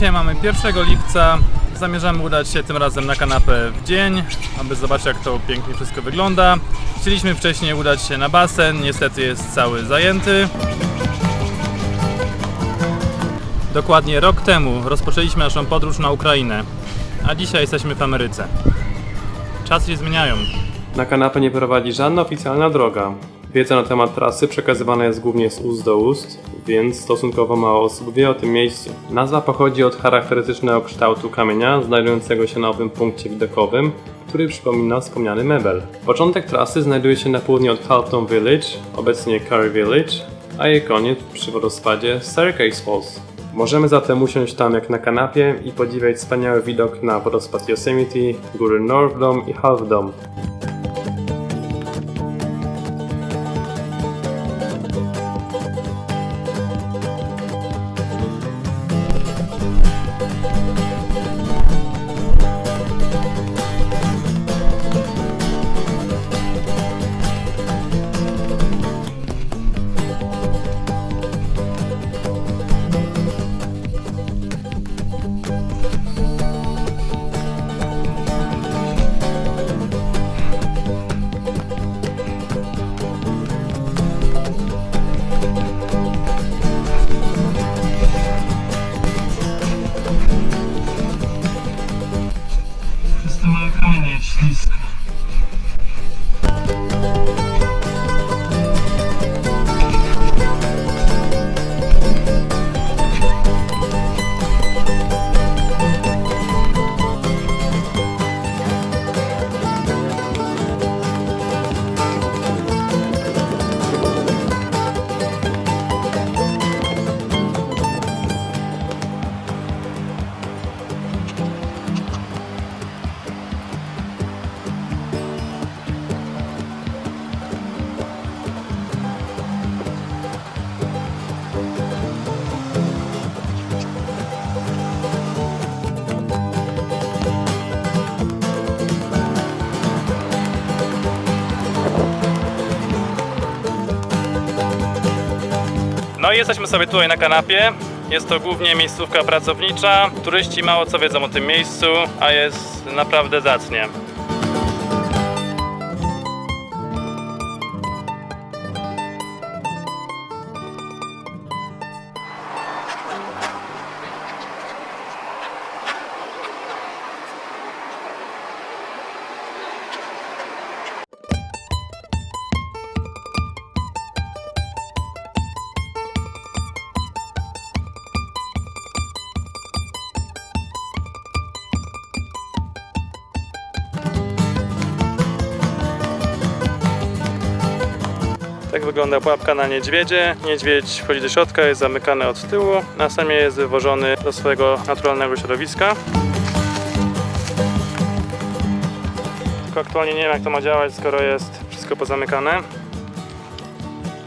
Dzisiaj mamy 1 lipca. Zamierzamy udać się tym razem na kanapę w dzień, aby zobaczyć jak to pięknie wszystko wygląda. Chcieliśmy wcześniej udać się na basen, niestety jest cały zajęty. Dokładnie rok temu rozpoczęliśmy naszą podróż na Ukrainę, a dzisiaj jesteśmy w Ameryce. Czasy się zmieniają. Na kanapę nie prowadzi żadna oficjalna droga. Wiedza na temat trasy przekazywana jest głównie z ust do ust, więc stosunkowo mało osób wie o tym miejscu. Nazwa pochodzi od charakterystycznego kształtu kamienia znajdującego się na owym punkcie widokowym, który przypomina wspomniany mebel. Początek trasy znajduje się na południe od Halton Village, obecnie Curry Village, a jej koniec przy wodospadzie Staircase Falls. Możemy zatem usiąść tam jak na kanapie i podziwiać wspaniały widok na wodospad Yosemite, góry North Dome i Half Dome. Jest to małe No i jesteśmy sobie tutaj na kanapie. Jest to głównie miejscówka pracownicza. Turyści mało co wiedzą o tym miejscu, a jest naprawdę zacnie. Tak wygląda pułapka na niedźwiedzie. Niedźwiedź wchodzi do środka, jest zamykany od tyłu, następnie jest wywożony do swojego naturalnego środowiska. Tylko aktualnie nie wiem jak to ma działać, skoro jest wszystko pozamykane.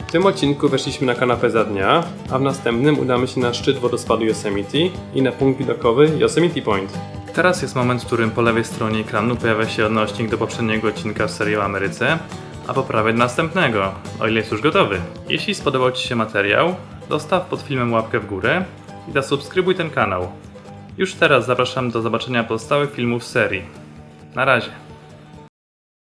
W tym odcinku weszliśmy na kanapę za dnia, a w następnym udamy się na szczyt wodospadu Yosemite i na punkt widokowy Yosemite Point. Teraz jest moment, w którym po lewej stronie ekranu pojawia się odnośnik do poprzedniego odcinka z serii o Ameryce, a po prawej do następnego, o ile jest już gotowy. Jeśli spodobał Ci się materiał, zostaw pod filmem łapkę w górę i zasubskrybuj ten kanał. Już teraz zapraszam do zobaczenia pozostałych filmów serii. Na razie.